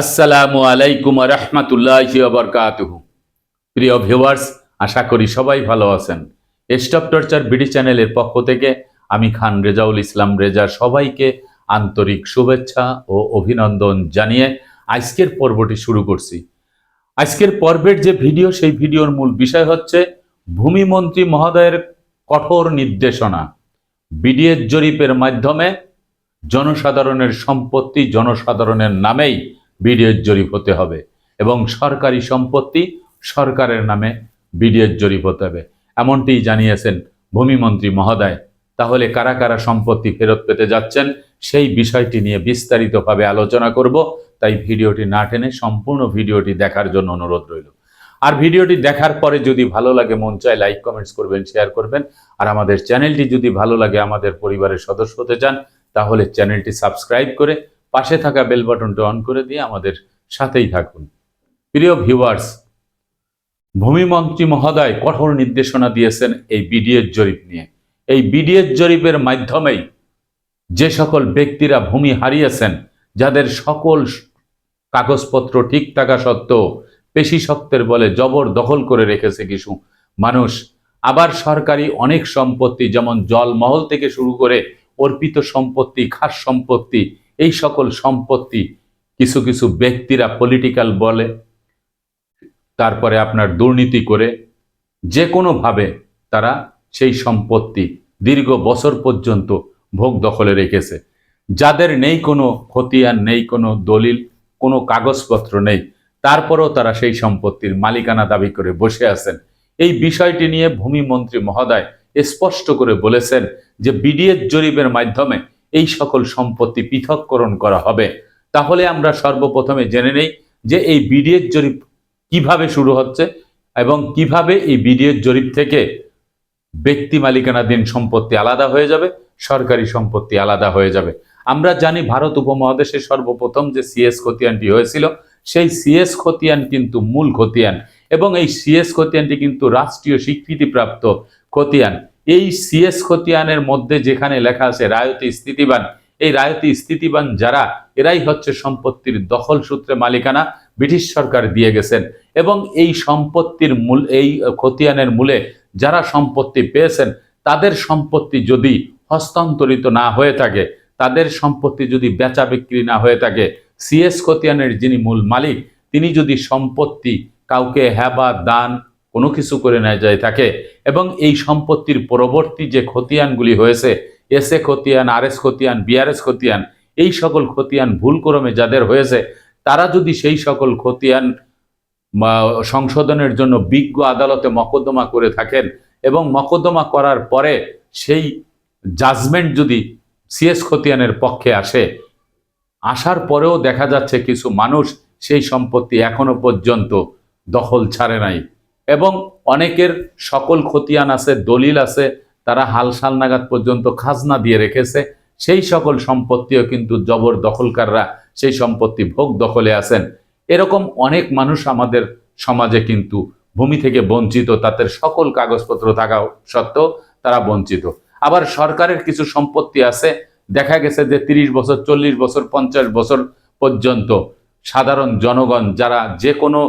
আসসালামু আলাইকুম রহমতুল্লাহ বরকাতুহ। প্রিয় ভিউয়ার্স, আশা করি সবাই ভালো আছেন। স্টপ টর্চার বিডি চ্যানেলের পক্ষ থেকে আমি খান রেজাউল ইসলাম রেজা সবাইকে আন্তরিক শুভেচ্ছা ও অভিনন্দন জানিয়ে আজকের পর্বটি শুরু করছি। আজকের পর্বের যে ভিডিও, সেই ভিডিওর মূল বিষয় হচ্ছে ভূমিমন্ত্রী মহোদয়ের কঠোর নির্দেশনা। বিডিএর জরিপের মাধ্যমে জনসাধারণের সম্পত্তি জনসাধারণের নামেই বিডিএর জরিপ হতে হবে এবং সরকারি সম্পত্তি সরকারের নামে বিডিএর জরিপ হতে হবে। এমনটি জানিয়েছেন ভূমিমন্ত্রী মহোদয়। তাহলে কারা কারা সম্পত্তি ফেরত পেতে যাচ্ছেন সেই বিষয়টি নিয়ে বিস্তারিতভাবে আলোচনা করব। তাই ভিডিওটি না টেনে সম্পূর্ণ ভিডিওটি দেখার জন্য অনুরোধ রইল। আর ভিডিওটি দেখার পরে যদি ভালো লাগে, মন চায় লাইক, কমেন্টস করবেন, শেয়ার করবেন। আর আমাদের চ্যানেলটি যদি ভালো লাগে, আমাদের পরিবারের সদস্য হতে চান, তাহলে চ্যানেলটি সাবস্ক্রাইব করে পাশে থাকা বেল বাটনটি অন করে দিয়ে আমাদের সাথেই থাকুন। প্রিয় ভিউয়ার্স ভূমিমন্ত্রী মহোদয় কঠোর নির্দেশনা দিয়েছেন এই বিডিএস জরিপ নিয়ে। এই বিডিএর জরিপের মাধ্যমেই যে সকল ব্যক্তিরা ভূমি হারিয়েছেন, যাদের সকল কাগজপত্র ঠিক থাকা সত্ত্বেও পেশি শক্তের বলে জবর দখল করে রেখেছে কিছু মানুষ, আবার সরকারি অনেক সম্পত্তি, যেমন জলমহল থেকে শুরু করে অর্পিত সম্পত্তি, খাস সম্পত্তি এই সকল সম্পত্তি কিছু কিছু ব্যক্তিরা পলিটিক্যাল বলে, তারপরে আপনার দুর্নীতি করে, যে কোনোভাবে তারা সেই সম্পত্তি দীর্ঘ বছর পর্যন্ত ভোগ দখলে রেখেছে। যাদের নেই কোনো খতিয়ান, নেই কোনো দলিল, কোনো কাগজপত্র নেই, তারপরেও তারা সেই সম্পত্তির মালিকানা দাবি করে বসে আছেন। এই বিষয়টি নিয়ে ভূমিমন্ত্রী মহোদয় স্পষ্ট করে বলেছেন যে বিডিএর জরিপের মাধ্যমে এই সকল সম্পত্তি পৃথককরণ করা হবে। তাহলে আমরা সর্বপ্রথমে জেনে নেই যে এই বিডিএর জরিপ কীভাবে শুরু হচ্ছে এবং কীভাবে এই বিডিএর জরিপ থেকে ব্যক্তি মালিকানাধীন সম্পত্তি আলাদা হয়ে যাবে, সরকারি সম্পত্তি আলাদা হয়ে যাবে। আমরা জানি ভারত উপমহাদেশে সর্বপ্রথম যে সিএস খতিয়ানটি হয়েছিল, সেই সিএস খতিয়ান কিন্তু মূল খতিয়ান এবং এই সিএস খতিয়ানটি কিন্তু রাষ্ট্রীয় স্বীকৃতিপ্রাপ্ত খতিয়ান। এই সিএস খতিয়ানের মধ্যে যেখানে লেখা আছে রায়তি স্থিতিবান, এই রায়তি স্থিতিবান যারা, এরাই হচ্ছে সম্পত্তির দখল সূত্রে মালিকানা, ব্রিটিশ সরকার দিয়ে গেছেন। এবং এই সম্পত্তির মূল, এই খতিয়ানের মূলে যারা সম্পত্তি পেয়েছেন, তাদের সম্পত্তি যদি হস্তান্তরিত না হয়ে থাকে, তাদের সম্পত্তি যদি বেচা বিক্রি না হয়ে থাকে সিএস খতিয়ানের যিনি মূল মালিক, তিনি যদি সম্পত্তি কাউকে হ্যাবা দান কোনো কিছু করে নেয় যায় থাকে এবং এই সম্পত্তির পরবর্তী যে খতিয়ানগুলি হয়েছে, এস এ খতিয়ান, আর এস খতিয়ান বিআরএস খতিয়ান, এই সকল খতিয়ান ভুলক্রমে যাদের হয়েছে, তারা যদি সেই সকল খতিয়ান সংশোধনের জন্য বিজ্ঞ আদালতে মকদ্দমা করে থাকেন এবং মকদ্দমা করার পরে সেই জাজমেন্ট যদি সিএস খতিয়ানের পক্ষে আসে, আসার পরেও দেখা যাচ্ছে কিছু মানুষ সেই সম্পত্তি এখনও পর্যন্ত দখল ছাড়ে নাই। এবং অনেকের সকল খতিয়ান আছে, দলিল আছে, তারা হালসাল নাগাদ পর্যন্ত খাজনা দিয়ে রেখেছে। সেই সকল সম্পত্তিও কিন্তু জবর দখলকাররা সেই সম্পত্তি ভোগ দখলে আছেন। এরকম অনেক মানুষ আমাদের সমাজে কিন্তু ভূমি থেকে বঞ্চিত, তাদের সকল কাগজপত্র থাকা সত্ত্বেও তারা বঞ্চিত। আবার সরকারের কিছু সম্পত্তি আছে, দেখা গেছে যে তিরিশ বছর, চল্লিশ বছর, পঞ্চাশ বছর পর্যন্ত সাধারণ জনগণ, যারা যে কোনো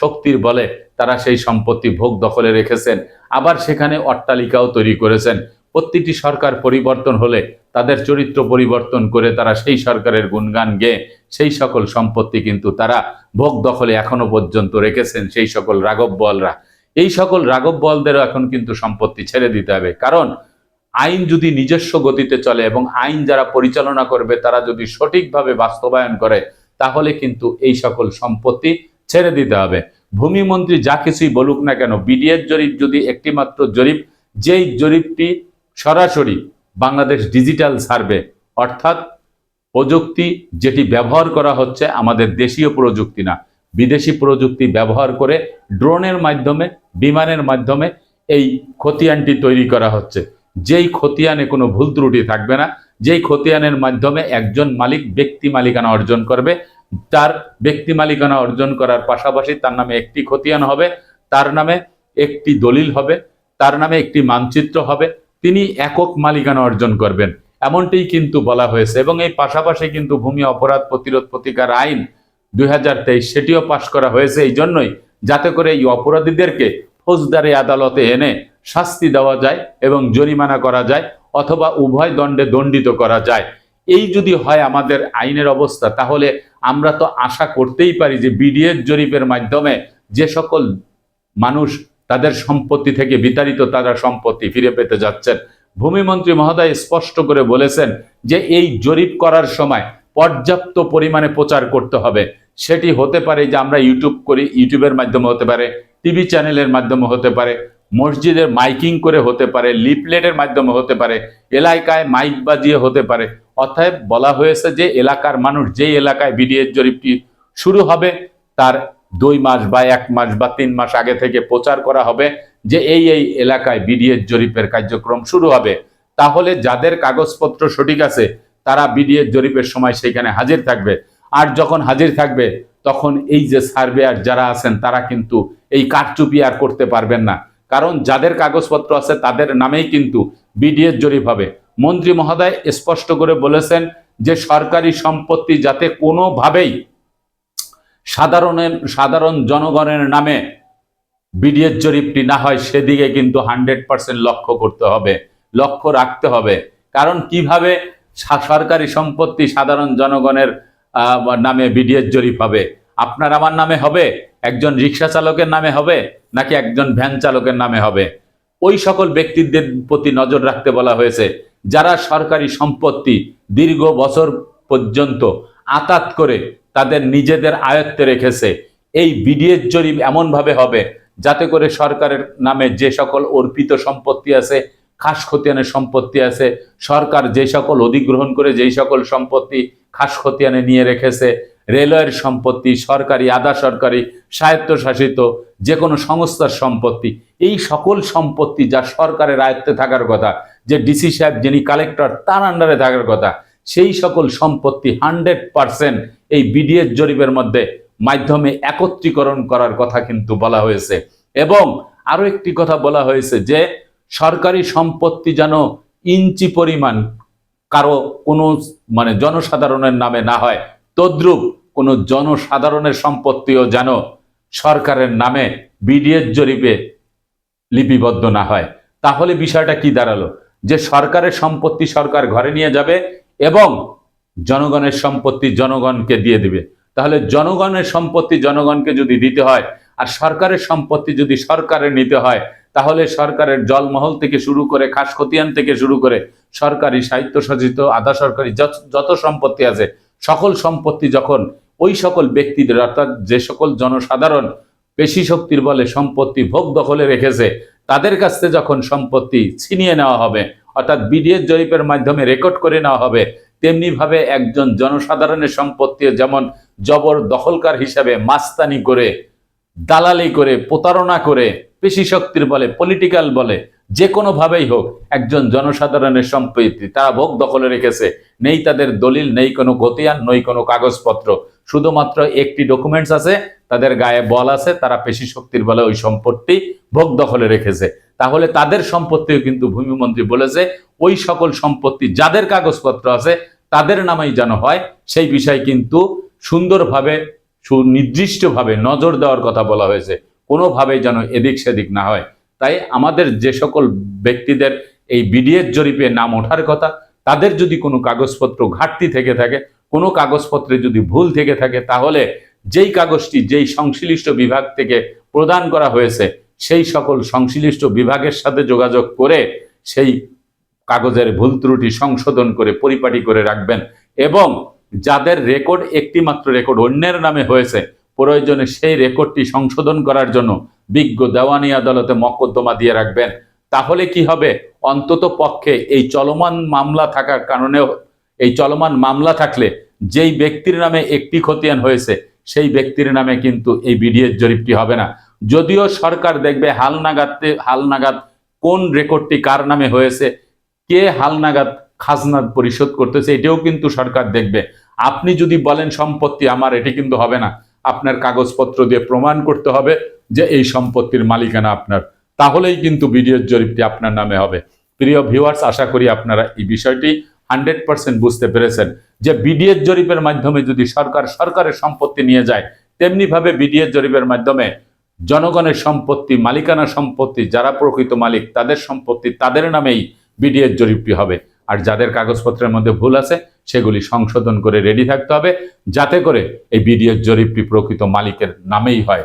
শক্তির বলে তারা সেই সম্পত্তি ভোগ দখলে রেখেছেন। আবার সেখানে অট্টালিকাও তৈরি করেছেন। প্রতিটি সরকার পরিবর্তন হলে তাদের চরিত্র পরিবর্তন করে তারা সেই সরকারের গুণগান গেয়ে সেই সকল সম্পত্তি কিন্তু তারা ভোগ দখলে এখনও পর্যন্ত রেখেছেন সেই সকল রাঘব বলরা এই সকল রাঘব বলদেরও এখন কিন্তু সম্পত্তি ছেড়ে দিতে হবে। কারণ আইন যদি নিজস্ব গতিতে চলে এবং আইন যারা পরিচালনা করবে, তারা যদি সঠিকভাবে বাস্তবায়ন করে, তাহলে কিন্তু এই সকল সম্পত্তি ছেড়ে দিতে হবে। ভূমিমন্ত্রী যা কিছুই বলুক না কেন, বিডিএর জরিপ যদি একটি মাত্র জরিপ, যেই জরিপটি সরাসরি বাংলাদেশ ডিজিটাল সার্ভে, অর্থাৎ প্রযুক্তি যেটি ব্যবহার করা হচ্ছে আমাদের দেশীয় প্রযুক্তি না, বিদেশি প্রযুক্তি ব্যবহার করে ড্রোনের মাধ্যমে, বিমানের মাধ্যমে এই খতিয়ানটি তৈরি করা হচ্ছে। যেই খতিয়ানে কোনো ভুল ত্রুটি থাকবে না, যেই খতিয়ানের মাধ্যমে একজন মালিক ব্যক্তি মালিকানা অর্জন করবে তার ব্যক্তি মালিকানা অর্জন করার পাশাপাশি তার নামে একটি খতিয়ান হবে, তার নামে একটি দলিল হবে, তার নামে একটি মানচিত্র হবে। তিনি একক মালিকানা অর্জন করবেন। এমনটিই কিন্তু বলা হয়েছে এবং এই পাশাপাশি কিন্তু ভূমি অপরাধ প্রতিরোধ প্রতিকার আইন দুই হাজার তেইশ সেটিও পাশ করা হয়েছে। এই জন্যই যাতে করে এই অপরাধীদেরকে ফৌজদারি আদালতে এনে শাস্তি দেওয়া যায় এবং জরিমানা করা যায় অথবা উভয় দণ্ডে দণ্ডিত করা যায়। এই যদি হয় আমাদের আইনের অবস্থা, তাহলে আমরা তো আশা করতেই পারি যে বিডিএর জরিপের মাধ্যমে যে সকল মানুষ তাদের সম্পত্তি থেকে বিতাড়িত, তারা সম্পত্তি ফিরে পেতে যাচ্ছেন। ভূমিমন্ত্রী মহোদয় স্পষ্ট করে বলেছেন যে এই জরিপ করার সময় পর্যাপ্ত পরিমাণে প্রচার করতে হবে। সেটি হতে পারে যে আমরা ইউটিউব করি, ইউটিউবের মাধ্যমে হতে পারে, টিভি চ্যানেলের মাধ্যমে হতে পারে, মসজিদের মাইকিং করে হতে পারে লিপলেটের মাধ্যমে হতে পারে, এলাকায় মাইক বাজিয়ে হতে পারে। অতএব বলা হয়েছে যে এলাকার মানুষ যেই এলাকায় বিডিএর জরিপটি শুরু হবে, তার দুই মাস বা এক মাস বা তিন মাস আগে থেকে প্রচার করা হবে যে এই এই এলাকায় বিডিএর জরিপের কার্যক্রম শুরু হবে। তাহলে যাদের কাগজপত্র সঠিক আছে, তারা বিডিএর জরিপের সময় সেখানে হাজির থাকবে। আর যখন হাজির থাকবে, তখন এই যে সার্ভেয়ার যারা আছেন, তারা কিন্তু এই কারচুপি আর করতে পারবেন না। কারণ যাদের কাগজপত্র আছে, তাদের নামেই কিন্তু বিডিএর জরিপ হবে। মন্ত্রী মহোদয় স্পষ্ট করে বলেছেন যে সরকারি সম্পত্তি যাতে কোনোভাবেই সাধারণের, সাধারণ জনগণের নামে বিডিএর জরিপটি না হয়, সেদিকে কিন্তু হান্ড্রেড পার্সেন্ট লক্ষ্য করতে হবে, লক্ষ্য রাখতে হবে। কারণ কীভাবে সরকারি সম্পত্তি সাধারণ জনগণের নামে বিডিএর জরিপ হবে? আপনার আমার নামে হবে? একজন রিক্সা চালকের নামে হবে? নাকি একজন ভ্যান চালকের নামে হবে? ওই সকল ব্যক্তিদের প্রতি নজর রাখতে বলা হয়েছে, যারা সরকারি সম্পত্তি দীর্ঘ বছর পর্যন্ত আতাত করে তাদের নিজেদের আয়ত্তে রেখেছে। এই বিডিএস জরিপ এমনভাবে হবে যাতে করে সরকারের নামে যে সকল অর্পিত সম্পত্তি আছে খাস খতিয়ানের সম্পত্তি আছে, সরকার যে সকল অধিগ্রহণ করে যেই সকল সম্পত্তি খাস খতিয়ানে নিয়ে রেখেছে, রেলওয়ের সম্পত্তি, সরকারি, আধা সরকারি, স্বায়ত্তশাসিত যে কোনো সংস্থার সম্পত্তি এই সকল সম্পত্তি যা সরকারের আয়ত্তে থাকার কথা, যে ডিসি সাহেব যিনি কালেক্টর তার আন্ডারে থাকার কথা, সেই সকল সম্পত্তি হান্ড্রেড পার্সেন্ট এই বিডিএস জরিপের মধ্যে মাধ্যমে একত্রীকরণ করার কথা কিন্তু বলা হয়েছে। এবং আরও একটি কথা বলা হয়েছে যে, সরকারি সম্পত্তি যেন ইঞ্চি পরিমাণ কারও কোনো মানে জনসাধারণের নামে না হয়, তদ্রূপ কোনো জনসাধারণের সম্পত্তিও যেন সরকারের নামে বিডিএস জরিপে লিপিবদ্ধ না হয়। তাহলে বিষয়টা কি দাঁড়াল? যে সরকারের সম্পত্তি সরকার ঘরে নিয়ে যাবে এবং জনগণের সম্পত্তি জনগণকে দিয়ে দিবে। তাহলে জনগণের সম্পত্তি জনগণকে যদি দিতে হয় আর সরকারের সম্পত্তি যদি সরকারের নিতে হয়, তাহলে সরকারের জলমহল থেকে শুরু করে খাস খতিয়ান থেকে শুরু করে সরকারি স্বায়ত্তশাসিত আধা সরকারি যত সম্পত্তি আছে, সকল সম্পত্তি যখন ওই সকল ব্যক্তিদের অর্থাৎ যে সকল জনসাধারণ পেশি শক্তির বলে সম্পত্তি ভোগ দখলে রেখেছে, তাদের কাছ থেকে যখন সম্পত্তি ছিনিয়ে নেওয়া হবে, অর্থাৎ বিডিএর জরিপের মাধ্যমে রেকর্ড করে নেওয়া হবে তেমনি ভাবে একজন জনসাধারণের সম্পত্তি যেমন জবর দখলকার হিসাবে মাস্তানি করে, দালালি করে, প্রতারণা করে পেশি শক্তির বলে পলিটিক্যাল বলে, যে কোনো ভাবেই হোক একজন জনসাধারণের সম্পত্তি তারা ভোগ দখলে রেখেছে, নেই তাদের দলিল, নেই কোনো গতিয়ান, নেই কোনো কাগজপত্র। শুধুমাত্র একটি ডকুমেন্টস আছে তাদের গায়ে বল আছে, তারা পেশি শক্তির বলে ওই সম্পত্তি ভোগ দখলে রেখেছে। তাহলে তাদের সম্পত্তিও কিন্তু ভূমিমন্ত্রী বলেছে ওই সকল সম্পত্তি যাদের কাগজপত্র আছে, তাদের নামেই যেন হয়। সেই বিষয় কিন্তু সুন্দরভাবে, সুনির্দিষ্টভাবে নজর দেওয়ার কথা বলা হয়েছে। কোনোভাবেই যেন এদিক সেদিক না হয়। তাই আমাদের যে সকল ব্যক্তিদের এই বিডিএস জরিপে নাম ওঠার কথা, তাদের যদি কোনো কাগজপত্র ঘাটতি থেকে থাকে, কোনো কাগজপত্রে যদি ভুল থেকে থাকে, তাহলে যেই কাগজটি, যেই সংশ্লিষ্ট বিভাগ থেকে প্রদান করা হয়েছে, সেই সকল সংশ্লিষ্ট বিভাগের সাথে যোগাযোগ করে সেই কাগজের ভুল ত্রুটি সংশোধন করে পরিপাটি করে রাখবেন এবং যাদের রেকর্ড একটি মাত্র রেকর্ড অন্যের নামে হয়েছে, প্রয়োজনে সেই রেকর্ডটি সংশোধন করার জন্য বিজ্ঞ দেওয়ানি আদালতে মকদ্দমা দিয়ে রাখবেন। তাহলে কি হবে? অন্তত পক্ষে এই চলমান মামলা থাকার কারণেও, এই চলমান মামলা থাকলে যেই ব্যক্তির নামে একটি খতিয়ান হয়েছে সেই ব্যক্তির নামে কিন্তু এই বিডিএর জরিপটি হবে না। যদিও সরকার দেখবে হালনাগাদে হালনাগাদ কোন রেকর্ডটি কার নামে হয়েছে, কে হালনাগাদ খাজনা পরিশোধ করতেছে, এটাও কিন্তু সরকার দেখবে। আপনি যদি বলেন সম্পত্তি আমার, এটি কিন্তু হবে না। আপনার কাগজপত্র দিয়ে প্রমাণ করতে হবে যে এই সম্পত্তির মালিকানা আপনার। তাহলেই কিন্তু বিডিওর জরিপটি আপনার নামে হবে। প্রিয় ভিউয়ার্স, আশা করি আপনারা এই বিষয়টি হান্ড্রেড পার্সেন্ট বুঝতে পেরেছেন যে বিডিএস জরিপের মাধ্যমে যদি সরকার সরকারের সম্পত্তি নিয়ে যায়, তেমনিভাবে বিডিএস জরিপের মাধ্যমে জনগণের সম্পত্তি, মালিকানা সম্পত্তি, যারা প্রকৃত মালিক, তাদের সম্পত্তি তাদের নামেই বিডিএস জরিপটি হবে। আর যাদের কাগজপত্রের মধ্যে ভুল আছে, সেগুলি সংশোধন করে রেডি থাকতে হবে, যাতে করে এই বিডিএস জরিপটি প্রকৃত মালিকের নামেই হয়।